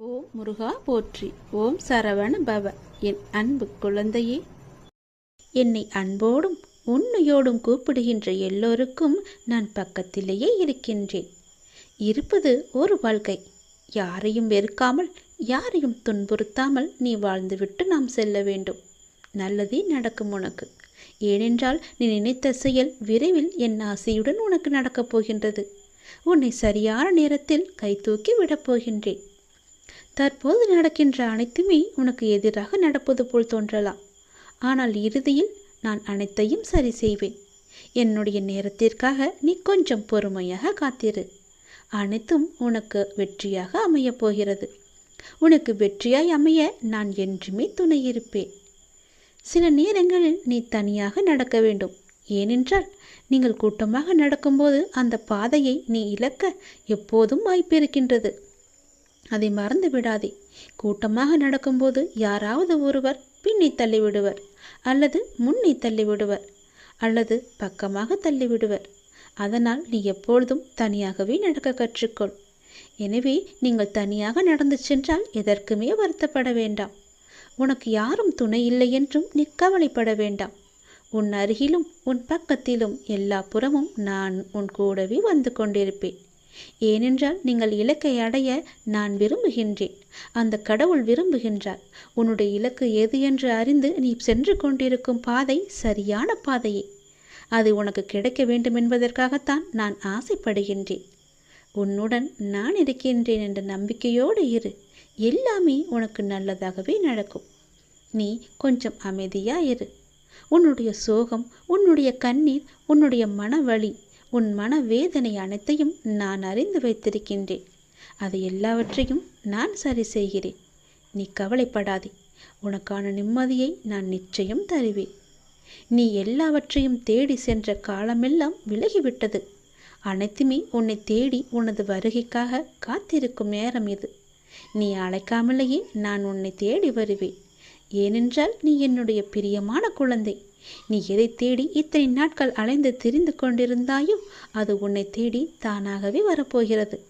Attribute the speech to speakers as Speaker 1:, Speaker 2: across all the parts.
Speaker 1: ஓம் முருகா போற்றி. ஓம் சரவண பவ. என் அன்பு குழந்தையே. என்னை அன்போடும் உண்மையோடும் கூப்பிடுகின்ற எல்லோருக்கும் நான் பக்கத்திலேயே இருக்கின்றேன். இருப்பது ஒரு வாழ்க்கை. யாரையும் வெறுக்காமல் யாரையும் துன்புறுத்தாமல் நீ வாழ்ந்துவிட்டு நாம் செல்ல வேண்டும். நல்லதே நடக்கும் உனக்கு. ஏனென்றால் நீ நினைத்த செயல் விரைவில் என் ஆசையுடன் உனக்கு நடக்கப் போகின்றது. உன்னை சரியான நேரத்தில் கைதூக்கி விடப் போகின்றேன். தற்போது நடக்கின்ற அனைத்துமே உனக்கு எதிராக நடப்பது போல் தோன்றலாம். ஆனால் இறுதியில் நான் அனைத்தையும் சரி செய்வேன். என்னுடைய நேரத்திற்காக நீ கொஞ்சம் பொறுமையாக காத்திரு. அனைத்தும் உனக்கு வெற்றியாக அமையப் போகிறது. உனக்கு வெற்றியாய் அமைய நான் என்றுமே துணையிருப்பேன் சில நேரங்களில் நீ தனியாக நடக்க வேண்டும். ஏனென்றால் நீங்கள் கூட்டமாக நடக்கும்போது அந்த பாதையை நீ இழக்க எப்போதும் வாய்ப்பு இருக்கின்றது அதை மறந்து விடாதே. கூட்டமாக நடக்கும்போது யாராவது ஒருவர் பின்னி தள்ளிவிடுவர் அல்லது முன்னே தள்ளிவிடுவர் அல்லது பக்கமாக தள்ளிவிடுவர். அதனால் நீ எப்பொழுதும் தனியாகவே நடக்க கற்றுக்கொள். எனவே நீங்கள் தனியாக நடந்து சென்றால் எதற்குமே வருத்தப்பட வேண்டாம். உனக்கு யாரும் துணை இல்லை என்றும் நீ கவலைப்பட வேண்டாம். உன் அருகிலும் உன் பக்கத்திலும் எல்லா புறமும் நான் உன் கூடவே வந்து கொண்டிருப்பேன். ஏனென்றால் நீங்கள் இலக்கை அடைய நான் விரும்புகின்றேன். அந்த கடவுள் விரும்புகின்றார். உன்னுடைய இலக்கு எது என்று அறிந்து நீ சென்று கொண்டிருக்கும் பாதை சரியான பாதையே. அது உனக்கு கிடைக்க வேண்டும் என்பதற்காகத்தான் நான் ஆசைப்படுகின்றேன். உன்னுடன் நான் இருக்கின்றேன் என்ற நம்பிக்கையோடு இரு. எல்லாமே உனக்கு நல்லதாகவே நடக்கும். நீ கொஞ்சம் அமைதியாக இரு. உன்னுடைய சோகம் உன்னுடைய கண்ணீர் உன்னுடைய மனவழி உன் மன வேதனை அனைத்தையும் நான் அறிந்து வைத்திருக்கின்றேன். அது எல்லாவற்றையும் நான் சரி செய்கிறேன். நீ கவலைப்படாதே. உனக்கான நிம்மதியை நான் நிச்சயம் தருவேன். நீ எல்லாவற்றையும் தேடி சென்ற காலமெல்லாம் விலகிவிட்டது. அனைத்துமே உன்னை தேடி உனது வருகைக்காக காத்திருக்கும் நேரம் இது. நீ அழைக்காமலேயே நான் உன்னை தேடி வருவேன். ஏனென்றால் நீ என்னுடைய பிரியமான குழந்தை. நீ எதை தேடி இத்தனை நாட்கள் அலைந்து திரிந்து கொண்டிருந்தாயோ அது உன்னை தேடி தானாகவே வரப்போகிறது.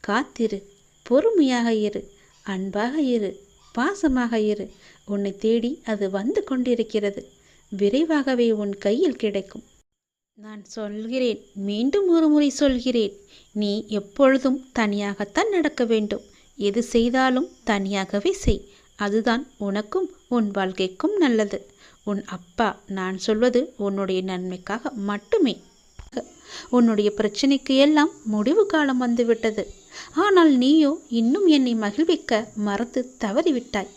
Speaker 1: காத்திரு பொறுமையாக இரு அன்பாக இரு பாசமாக இரு. உன்னை தேடி அது வந்து கொண்டிருக்கிறது. விரைவாகவே உன் கையில் கிடைக்கும். நான் சொல்கிறேன் மீண்டும் ஒரு முறை சொல்கிறேன். நீ எப்பொழுதும் தனியாகத்தான் நடக்க வேண்டும். எது செய்தாலும் தனியாகவே செய். அதுதான் உனக்கும் உன் வாழ்க்கைக்கும் நல்லது. உன் அப்பா நான் சொல்வது உன்னுடைய நன்மைக்காக மட்டுமே. உன்னுடைய பிரச்சனைக்கு எல்லாம் முடிவு காலம் வந்துவிட்டது. ஆனால் நீயோ இன்னும் என்னை மகிழ்விக்க மறந்து தவறிவிட்டாய்.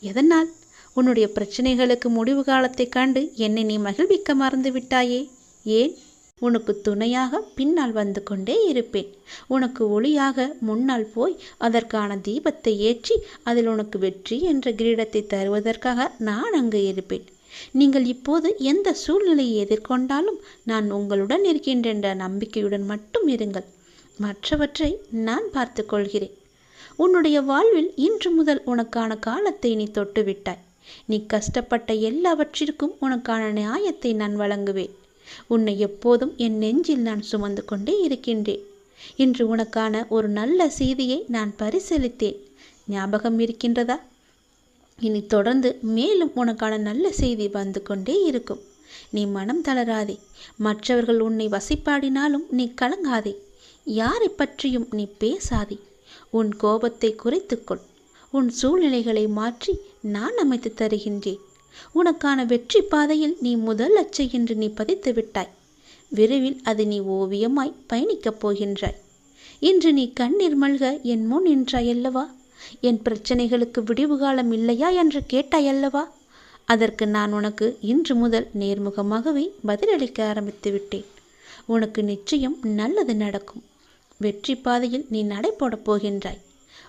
Speaker 1: எதனால்? உன்னுடைய பிரச்சனைகளுக்கு முடிவு காலத்தை கண்டு என்னை நீ மகிழ்விக்க மறந்து விட்டாயே ஏன்? உனக்கு துணையாக பின்னால் வந்து கொண்டே இருப்பேன். உனக்கு ஒளியாக முன்னால் போய் அதற்கான தீபத்தை ஏற்றி அதில் உனக்கு வெற்றி என்ற கிரீடத்தை தருவதற்காக நான் அங்கு இருப்பேன். நீங்கள் இப்போது எந்த சூழ்நிலையை எதிர்கொண்டாலும் நான் உங்களுடன் இருக்கின்றென்ற நம்பிக்கையுடன் மட்டும் இருங்கள். மற்றவற்றை நான் பார்த்து கொள்கிறேன். உன்னுடைய வாழ்வில் இன்று முதல் உனக்கான காலத்தை நீ தொட்டுவிட்டாய். நீ கஷ்டப்பட்ட எல்லாவற்றிற்கும் உனக்கான நியாயத்தை நான் வழங்குவேன். உன்னை எப்போதும் என் நெஞ்சில் நான் சுமந்து கொண்டே இருக்கின்றேன். இன்று உனக்கான ஒரு நல்ல செய்தியை நான் பரிசீலித்தேன் ஞாபகம் இருக்கின்றதா? இனி தொடர்ந்து மேலும் உனக்கான நல்ல செய்தி வந்து கொண்டே இருக்கும். நீ மனம் தளராதே. மற்றவர்கள் உன்னை வசிப்பாடினாலும் நீ கலங்காதே. யாரை பற்றியும் நீ பேசாதே. உன் கோபத்தை குறைத்துக்கொள். உன் சூழ்நிலைகளை மாற்றி நான் அமைத்து தருகின்றேன். உனக்கான வெற்றி பாதையில் நீ முதல் அச்சை என்று நீ பதித்து விட்டாய். விரைவில் அது நீ ஓவியமாய் பயணிக்கப் போகின்றாய். இன்று நீ கண்ணீர் மல்க என் முன் நின்றாயல்லவா என் பிரச்சனைகளுக்கு விடிவு காலம் இல்லையா என்று கேட்டாயல்லவா அதற்கு நான் உனக்கு இன்று முதல் நேர்முகமாகவே பதிலளிக்க ஆரம்பித்து விட்டேன். உனக்கு நிச்சயம் நல்லது நடக்கும். வெற்றி பாதையில் நீ நடைபோடப் போகின்றாய்.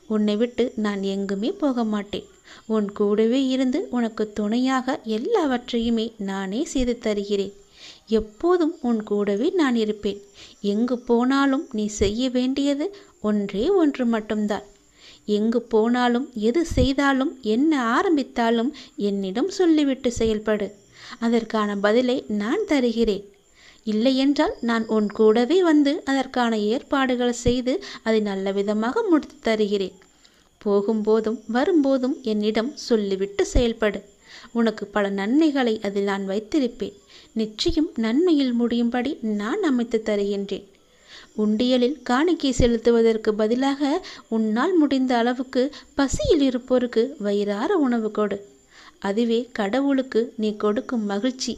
Speaker 1: உன்னை விட்டு நான் எங்குமே போக மாட்டேன். உன் கூடவே இருந்து உனக்கு துணையாக எல்லாவற்றையுமே நானே செய்து தருகிறேன். எப்போதும் உன் கூடவே நான் இருப்பேன். எங்கு போனாலும் நீ செய்ய வேண்டியது ஒன்றே ஒன்று மட்டும்தான். எங்கு போனாலும் எது செய்தாலும் என்ன ஆரம்பித்தாலும் என்னிடம் சொல்லிவிட்டு செயல்படு. அதற்கான பதிலை நான் தருகிறேன். இல்லையென்றால் நான் உன் கூடவே வந்து அதற்கான ஏற்பாடுகள் செய்து அதை நல்ல விதமாக முடித்து தருகிறேன். போகும்போதும் வரும்போதும் என்னிடம் சொல்லிவிட்டு செயல்படு. உனக்கு பல நன்மைகளை அதில் நான் வைத்திருப்பேன். நிச்சயம் நன்மையில் முடியும்படி நான் அமைத்து தருகின்றேன். உண்டியலில் காணிக்கை செலுத்துவதற்கு பதிலாக உன்னால் முடிந்த அளவுக்கு பசியில் இருப்போருக்கு வயிறார உணவு கொடு. அதுவே கடவுளுக்கு நீ கொடுக்கும் மகிழ்ச்சி.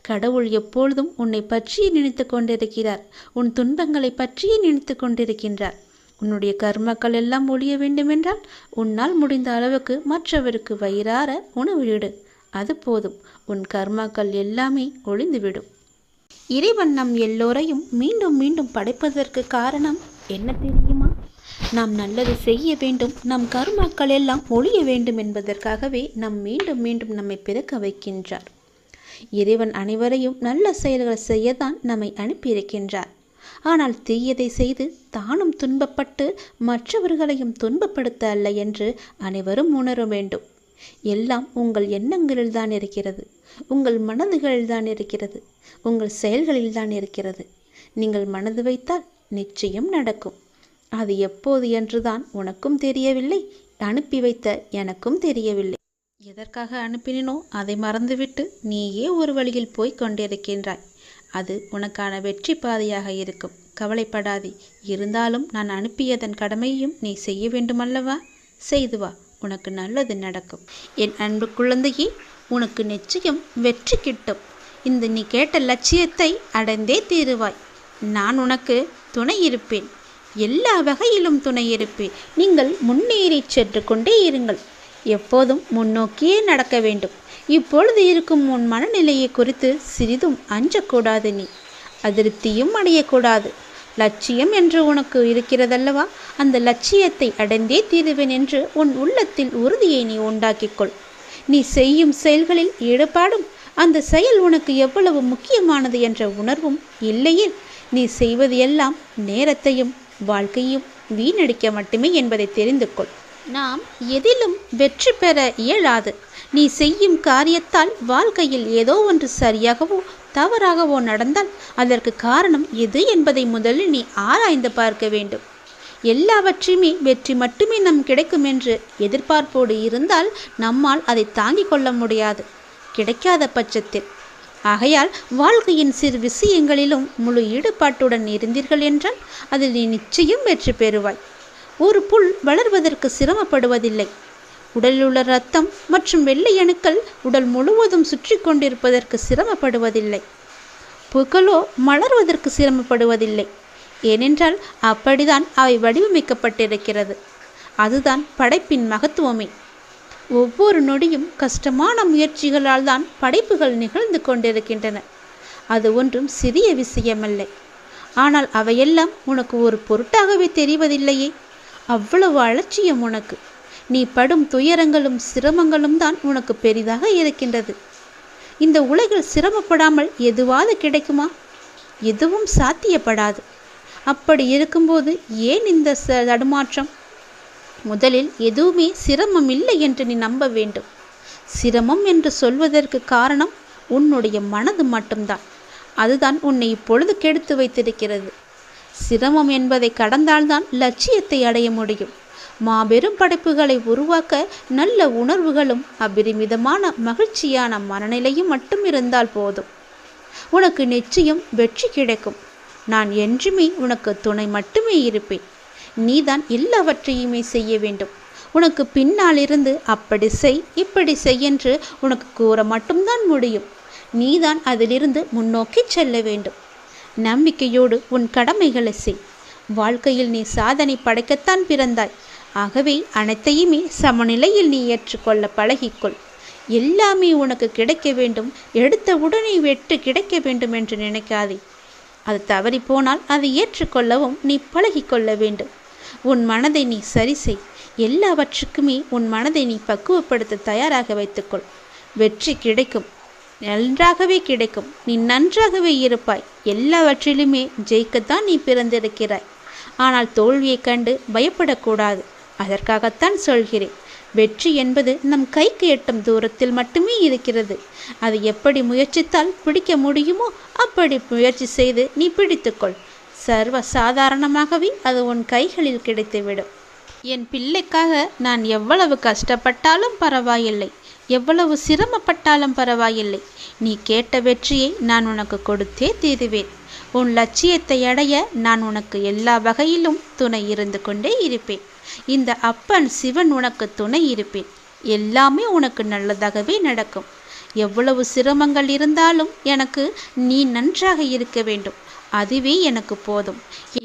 Speaker 1: கடவுள் எப்பொழுதும் உன்னை பற்றியே நினைத்து கொண்டிருக்கிறார். உன் துன்பங்களை பற்றியே நினைத்து கொண்டிருக்கின்றார். உன்னுடைய கர்மக்கள் எல்லாம் ஒழிய வேண்டுமென்றால் உன்னால் முடிந்த அளவுக்கு மற்றவருக்கு வயிறார உணவு இடு. அது போதும். உன் கர்மாக்கள் எல்லாமே ஒளிந்துவிடும் இறைவன் நம் எல்லோரையும் மீண்டும் மீண்டும் படைப்பதற்கு காரணம் என்ன தெரியுமா? நாம் நல்லது செய்ய வேண்டும். நம் கர்மாக்கள் எல்லாம் ஒழிய வேண்டும் என்பதற்காகவே நம் மீண்டும் மீண்டும் நம்மை பிறக்க வைக்கின்றார். இறைவன் அனைவரையும் நல்ல செயல்களை செய்யத்தான் நம்மை அனுப்பியிருக்கின்றார். ஆனால் தீயதை செய்து தானும் துன்பப்பட்டு மற்றவர்களையும் துன்பப்படுத்த அல்ல என்று அனைவரும் உணர வேண்டும். எல்லாம் உங்கள் எண்ணங்களில் தான் இருக்கிறது. உங்கள் மனதுகளில் தான் இருக்கிறது. உங்கள் செயல்களில் தான் இருக்கிறது. நீங்கள் மனது வைத்தால் நிச்சயம் நடக்கும். அது எப்போது என்றுதான் உனக்கும் தெரியவில்லை அனுப்பி வைத்த எனக்கும் தெரியவில்லை. எதற்காக அனுப்பினோ அதை மறந்துவிட்டு நீயே ஒரு வழியில் போய்க் கொண்டிருக்கின்றாய். அது உனக்கான வெற்றி பாதையாக இருக்கும். கவலைப்படாதே. இருந்தாலும் நான் அனுப்பியதன் கடமையும் நீ செய்ய வேண்டுமல்லவா? செய்து வா. உனக்கு நல்லது நடக்கும். என் அன்பு குழந்தையே உனக்கு நிச்சயம் வெற்றி கிட்டும். இந்த நீ கேட்ட லட்சியத்தை அடைந்தே தீருவாய். நான் உனக்கு துணை இருப்பேன். எல்லா வகையிலும் துணை இருப்பேன். நீங்கள் முன்னேறி சென்று கொண்டே இருங்கள். எப்போதும் முன்னோக்கியே நடக்க வேண்டும். இப்பொழுது இருக்கும் உன் மனநிலையை குறித்து சிறிதும் அஞ்சக்கூடாது நீ. அதிருப்தியும் அடையக்கூடாது. லட்சியம் என்று உனக்கு இருக்கிறதல்லவா? அந்த லட்சியத்தை அடைந்தே தீருவேன் என்று உன் உள்ளத்தில் உறுதியை நீ உண்டாக்கிக்கொள். நீ செய்யும் செயல்களில் ஈடுபாடும் அந்த செயல் உனக்கு எவ்வளவு முக்கியமானது என்ற உணர்வும் இல்லையில் நீ செய்வது எல்லாம் நேரத்தையும் வாழ்க்கையும் வீணடிக்க மட்டுமே என்பதை தெரிந்து கொள். நாம் எதிலும் வெற்றி பெற இயலாது. நீ செய்யும் காரியத்தால் வாழ்க்கையில் ஏதோ ஒன்று சரியாகவோ தவறாகவோ நடந்தால் அதற்கு காரணம் எது என்பதை முதலில் நீ ஆராய்ந்து பார்க்க வேண்டும். எல்லாவற்றையுமே வெற்றி மட்டுமே நம் கிடைக்கும் என்று எதிர்பார்ப்போடு இருந்தால் நம்மால் அதை தாங்கிக் கொள்ள முடியாது. கிடைக்காத பட்சத்தில். ஆகையால் வாழ்க்கையின் சிறு விஷயங்களிலும் முழு ஈடுபாட்டுடன் இருந்தீர்கள் என்றால் அதில் நீ நிச்சயம் வெற்றி பெறுவாய். ஒரு புல் வளர்வதற்கு சிரமப்படுவதில்லை. உடலில் உள்ள ரத்தம் மற்றும் வெள்ளை அணுக்கள் உடல் முழுவதும் சுற்றி கொண்டிருப்பதற்கு சிரமப்படுவதில்லை. புகழோ மலர்வதற்கு சிரமப்படுவதில்லை. ஏனென்றால் அப்படிதான் அவை வடிவமைக்கப்பட்டிருக்கிறது. அதுதான் படைப்பின் மகத்துவமே. ஒவ்வொரு நொடியும் கஷ்டமான முயற்சிகளால் தான் படைப்புகள் நிகழ்ந்து கொண்டிருக்கின்றன. அது ஒன்றும் சிறிய விஷயமல்ல. ஆனால் அவையெல்லாம் உனக்கு ஒரு பொருட்டாகவே தெரிவதில்லையே. அவ்வளவு அலட்சியம் உனக்கு. நீ படும் துயரங்களும் சிரமங்களும் தான் உனக்கு பெரிதாக இருக்கின்றது. இந்த உலகில் சிரமப்படாமல் எதுவாது கிடைக்குமா? எதுவும் சாத்தியப்படாது. அப்படி இருக்கும்போது ஏன் இந்த ச- தடுமாற்றம்? முதலில் எதுவுமே சிரமம் இல்லை என்று நீ நம்ப வேண்டும். சிரமம் என்று சொல்வதற்கு காரணம் உன்னுடைய மனது மட்டும்தான். அதுதான் உன்னை இப்பொழுது கெடுத்து வைத்திருக்கிறது. சிரமம் என்பதை கடந்தால்தான் லட்சியத்தை அடைய முடியும். மாபெரும் படைப்புகளை உருவாக்க நல்ல உணர்வுகளும் அபரிமிதமான மகிழ்ச்சியான மனநிலையும் மட்டும் இருந்தால் போதும். உனக்கு நிச்சயம் வெற்றி கிடைக்கும். நான் என்றுமே உனக்கு துணை மட்டுமே இருப்பேன். நீதான் எல்லாவற்றையுமே செய்ய வேண்டும். உனக்கு பின்னால் இருந்து அப்படி செய் இப்படி செய் என்று உனக்கு கூற மட்டும்தான் முடியும். நீதான் அதிலிருந்து முன்னோக்கி செல்ல வேண்டும். நம்பிக்கையோடு உன் கடமைகளை செய். வாழ்க்கையில் நீ சாதனை படைக்கத்தான் பிறந்தாய். ஆகவே அனைத்தையுமே சமநிலையில் நீ ஏற்றுக்கொள்ள பழகிக்கொள். எல்லாமே உனக்கு கிடைக்க வேண்டும். எடுத்த உடனே வெற்றி கிடைக்க வேண்டும் என்று நினைக்காதே. அது தவறி போனால் அதை ஏற்றுக்கொள்ளவும் நீ பழகிக்கொள்ள வேண்டும். உன் மனதை நீ சரி செய். எல்லாவற்றுக்குமே உன் மனதை நீ பக்குவப்படுத்த தயாராக வைத்துக்கொள். வெற்றி கிடைக்கும். நன்றாகவே கிடைக்கும். நீ நன்றாகவே இருப்பாய். எல்லாவற்றிலுமே ஜெயிக்கத்தான் நீ பிறந்திருக்கிறாய். ஆனால் தோல்வியைக் கண்டு பயப்படக்கூடாது. அதற்காகத்தான் சொல்கிறேன். வெற்றி என்பது நம் கைக்கு எட்டும் தூரத்தில் மட்டுமே இருக்கிறது. அது எப்படி முயற்சித்தால் பிடிக்க முடியுமோ அப்படி முயற்சி செய்து நீ பிடித்துக்கொள். சர்வ சாதாரணமாகவே அது உன் கைகளில் கிடைத்துவிடும். என் பிள்ளைக்காக நான் எவ்வளவு கஷ்டப்பட்டாலும் பரவாயில்லை. எவ்வளவு சிரமப்பட்டாலும் பரவாயில்லை. நீ கேட்ட வெற்றியை நான் உனக்கு கொடுத்தே தீருவேன். உன் லட்சியத்தை அடைய நான் உனக்கு எல்லா வகையிலும் துணை இருந்து கொண்டே இருப்பேன். இந்த அப்பன் சிவன் உனக்கு துணை இருப்பேன். எல்லாமே உனக்கு நல்லதாகவே நடக்கும். எவ்வளவு சிரமங்கள் இருந்தாலும் எனக்கு நீ நன்றாக இருக்க வேண்டும். அதுவே எனக்கு போதும்.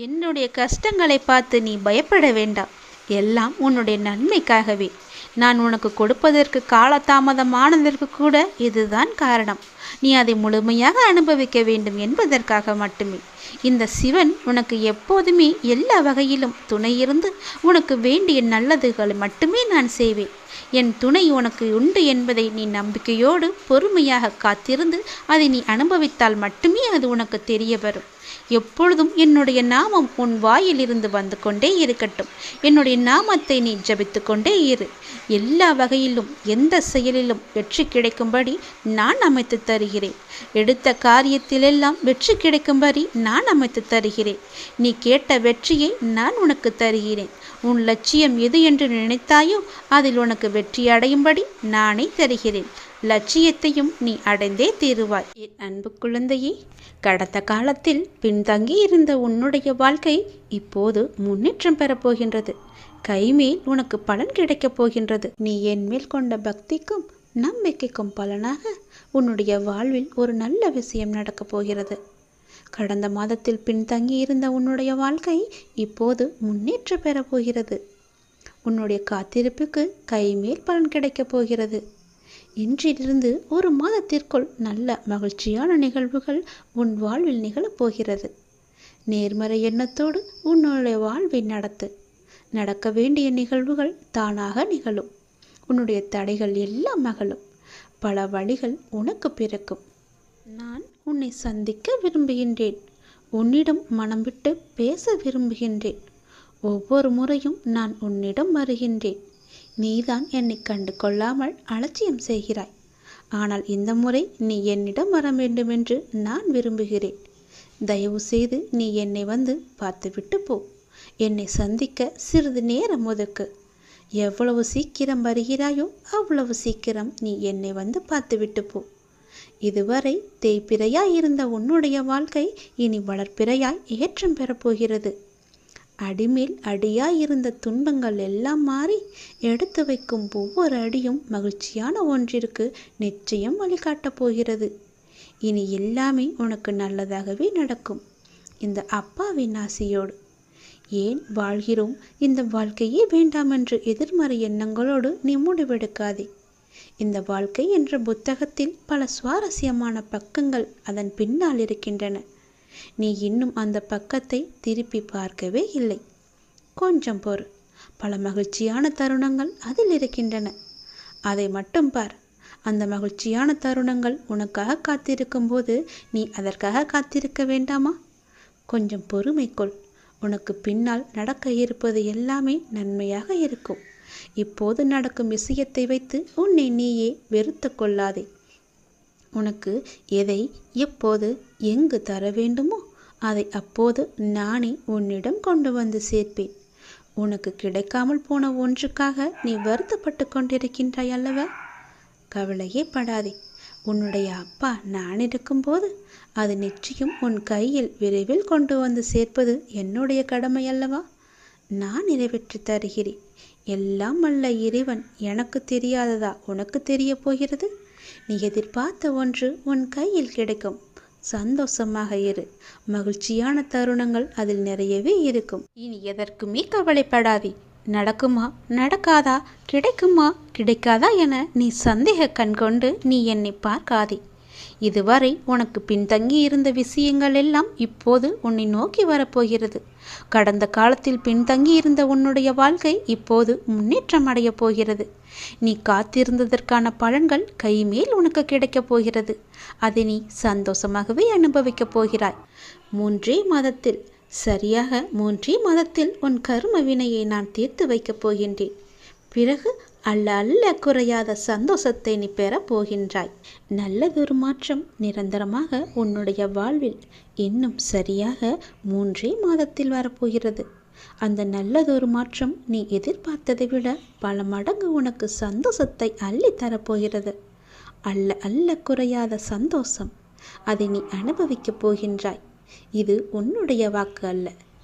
Speaker 1: என்னுடைய கஷ்டங்களை பார்த்து நீ பயப்பட வேண்டாம். எல்லாம் உன்னுடைய நன்மைக்காகவே. நான் உனக்கு கொடுப்பதற்கு காலதாமதமானதற்கு கூட இதுதான் காரணம். நீ அதை முழுமையாக அனுபவிக்க வேண்டும் என்பதற்காக மட்டுமே. இந்த சிவன் உனக்கு எப்போதுமே எல்லா வகையிலும் துணை இருந்து உனக்கு வேண்டிய நல்லதுகளை மட்டுமே நான் செய்வேன். என் துணை உனக்கு உண்டு என்பதை நீ நம்பிக்கையோடு பொறுமையாக காத்திருந்து அதை நீ அனுபவித்தால் மட்டுமே அது உனக்கு தெரிய வரும். எப்பொழுதும் என்னுடைய நாமம் உன் வாயிலிருந்து வந்து கொண்டே இருக்கட்டும். என்னுடைய நாமத்தை நீ ஜபித்து கொண்டே இரு. எல்லா வகையிலும் எந்த செயலிலும் வெற்றி கிடைக்கும்படி நான் அமைத்து தருகிறேன். எடுத்த காரியத்திலெல்லாம் வெற்றி கிடைக்கும்படி நான் அமைத்து தருகிறேன். நீ கேட்ட வெற்றியை நான் உனக்கு தருகிறேன். உன் லட்சியம் எது என்று நினைத்தாயோ அதில் உனக்கு வெற்றி அடையும்படி நானே தருகிறேன். லட்சியத்தையும் நீ அடைந்தே தீருவாய். என் அன்பு குழந்தையே கடந்த காலத்தில் பின்தங்கி இருந்த உன்னுடைய வாழ்க்கை இப்போது முன்னேற்றம் பெறப்போகின்றது கைமேல் உனக்கு பலன் கிடைக்கப் போகின்றது. நீ என் மேல் கொண்ட பக்திக்கும் நம்பிக்கைக்கும் பலனாக உன்னுடைய வாழ்வில் ஒரு நல்ல விஷயம் நடக்கப் போகிறது. கடந்த மாதத்தில் பின்தங்கி இருந்த உன்னுடைய வாழ்க்கை இப்போது முன்னேற்றம் பெறப்போகிறது உன்னுடைய காத்திருப்புக்கு கைமேல் பலன் கிடைக்கப் போகிறது. இன்றிலிருந்து ஒரு மாதத்திற்குள் நல்ல மகிழ்ச்சியான நிகழ்வுகள் உன் வாழ்வில் நிகழப்போகிறது நேர்மறை எண்ணத்தோடு உன்னுடைய வாழ்வை நடத்து. நடக்க வேண்டிய நிகழ்வுகள் தானாக நிகழும். உன்னுடைய தடைகள் எல்லாம் மகளும் பல வழிகள் உனக்கு பிறக்கும். நான் உன்னை சந்திக்க விரும்புகின்றேன். உன்னிடம் மனம் விட்டு பேச விரும்புகின்றேன். ஒவ்வொரு முறையும் நான் உன்னிடம் வருகின்றேன். நீதான் என்னை கண்டு கொள்ளாமல் அலட்சியம் செய்கிறாய். ஆனால் இந்த முறை நீ என்னிடம் வர வேண்டுமென்று நான் விரும்புகிறேன். தயவு செய்து நீ என்னை வந்து பார்த்துவிட்டு போ. என்னை சந்திக்க சிறிது நேரம் ஒதுக்கு. எவ்வளவு சீக்கிரம் வருகிறாயோ அவ்வளவு சீக்கிரம் நீ என்னை வந்து பார்த்துவிட்டு போ. இதுவரை தேய்பிறையாய் இருந்த உன்னுடைய வாழ்க்கை இனி வளர்ப்பிறையாய் ஏற்றம் பெறப்போகிறது. அடிமேல் அடியாய் இருந்த துன்பங்கள் எல்லாம் மாறி எடுத்து வைக்கும் ஒவ்வொரு அடியும் மகிழ்ச்சியான ஒன்றிற்கு நிச்சயம் வழிகாட்டப் போகிறது. இனி எல்லாமே உனக்கு நல்லதாகவே நடக்கும். இந்த அப்பாவின் ஆசையோடு. ஏன் வாழ்கிறோம்? இந்த வாழ்க்கையே வேண்டாம் என்று எதிர்மறை எண்ணங்களோடு நீ முடிவெடுக்காதே. இந்த வாழ்க்கை என்ற புத்தகத்தில் பல சுவாரஸ்யமான பக்கங்கள் அதன் பின்னால் இருக்கின்றன. நீ இன்னும் அந்த பக்கத்தை திருப்பி பார்க்கவே இல்லை. கொஞ்சம் பொறு. பல மகிழ்ச்சியான தருணங்கள் அதில் இருக்கின்றன. அதை மட்டும் பார். அந்த மகிழ்ச்சியான தருணங்கள் உனக்காக காத்திருக்கும் போது நீ அதற்காக காத்திருக்க வேண்டாமா? கொஞ்சம் பொறுமைக்கொள் உனக்கு பின்னால் நடக்க இருப்பது எல்லாமே நன்மையாக இருக்கும். இப்போது நடக்கும் விஷயத்தை வைத்து உன்னை நீயே வெறுத்து கொள்ளாதே. உனக்கு எதை எப்போது எங்கு தர வேண்டுமோ அதை அப்போது நானே உன்னிடம் கொண்டு வந்து சேர்ப்பேன். உனக்கு கிடைக்காமல் போன ஒன்றுக்காக நீ வருத்தப்பட்டு கொண்டிருக்கின்றாய் அல்லவா? கவலையே படாதே. உன்னுடைய அப்பா நான் இருக்கும்போது அது நிச்சயம் உன் கையில் விரைவில் கொண்டு வந்து சேர்ப்பது என்னுடைய கடமை அல்லவா? நான் நிறைவேற்றி தருகிறேன். எல்லாம் அல்ல இறைவன். எனக்கு தெரியாததா உனக்கு தெரிய போகிறது? நீ எதிர்பார்த்த ஒன்று உன் கையில் கிடைக்கும். சந்தோஷமாக இரு. மகிழ்ச்சியான தருணங்கள் அதில் நிறையவே இருக்கும். இனி எதற்குமே கவலைப்படாதே. நடக்குமா நடக்காதா கிடைக்குமா கிடைக்காதா என நீ சந்தேக கண் கொண்டு நீ என்னை பார்க்காதே. இதுவரை உனக்கு பின்தங்கி இருந்த விஷயங்கள் எல்லாம் இப்போது உன்னை நோக்கி வரப்போகிறது. கடந்த காலத்தில் பின்தங்கி இருந்த உன்னுடைய வாழ்க்கை இப்போது முன்னேற்றம் அடையப் போகிறது. நீ காத்திருந்ததற்கான பலன்கள் கைமேல் உனக்கு கிடைக்கப் போகிறது. அதை நீ சந்தோஷமாகவே அனுபவிக்கப் போகிறாய். மூன்றே மாதத்தில் சரியாக மூன்றே மாதத்தில் உன் கரும வினையை நான் தீர்த்து வைக்கப் போகின்றேன். பிறகு அல்ல அல்ல குறையாத சந்தோஷத்தை நீ பெறப் போகின்றாய். நல்லதொரு மாற்றம். நிரந்தரமாக உன்னுடைய வாழ்வில் இன்னும் சரியாக மூன்றே மாதத்தில் வரப்போகிறது. அந்த நல்லதொரு மாற்றம் நீ எதிர்பார்த்ததை விட பல மடங்கு உனக்கு சந்தோஷத்தை அள்ளி தரப்போகிறது அல்ல அல்ல குறையாத சந்தோஷம். அதை நீ அனுபவிக்கப் போகின்றாய். இது உன்னுடைய வாக்கு அல்ல.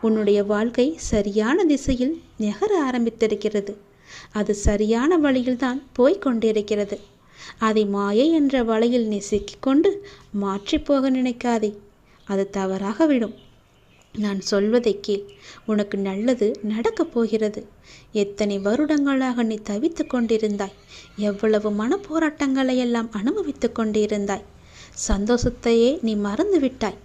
Speaker 1: உன்னுடைய வாழ்க்கை சரியான திசையில் நெகர ஆரம்பித்திருக்கிறது. அது சரியான வழியில்தான் போய்க் கொண்டிருக்கிறது. அதை மாயை என்ற வலையில் நீ சிக்கிக்கொண்டு மாற்றிப்போக நினைக்காதே. அது தவறாக விடும். நான் சொல்வதை கேள். உனக்கு நல்லது நடக்கப் போகிறது. எத்தனை வருடங்களாக நீ தவித்து கொண்டிருந்தாய். எவ்வளவு மன போராட்டங்களை எல்லாம் அனுபவித்து கொண்டிருந்தாய். சந்தோஷத்தையே நீ மறந்து விட்டாய்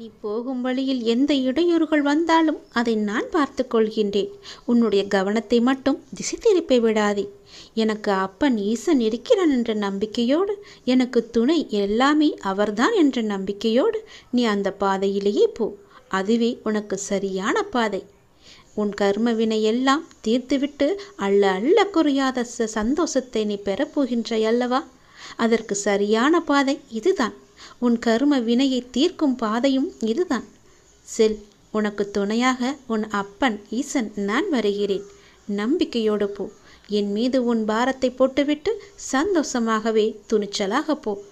Speaker 1: நீ போகும் வழியில் எந்த இடையூறுகள் வந்தாலும் அதை நான் பார்த்து கொள்கின்றேன். உன்னுடைய கவனத்தை மட்டும் திசை திருப்பி விடாதே. எனக்கு அப்பன் ஈசன் இருக்கிறான் என்ற நம்பிக்கையோடு எனக்கு துணை எல்லாமே அவர்தான் என்ற நம்பிக்கையோடு நீ அந்த பாதையிலேயே போ. அதுவே உனக்கு சரியான பாதை. உன் கர்மவினை எல்லாம் தீர்த்துவிட்டு அள்ள அள்ள குறையாத சந்தோஷத்தை நீ பெறப்போகின்றாய் அல்லவா? அதற்கு சரியான பாதை இதுதான். உன் கரும வினையை தீர்க்கும் பாதையும் இதுதான். செல் உனக்கு துணையாக உன் அப்பன் ஈசன் நான் வருகிறேன். நம்பிக்கையோடு போ. என் மீது உன் பாரத்தை போட்டுவிட்டு சந்தோஷமாகவே துணிச்சலாக போ.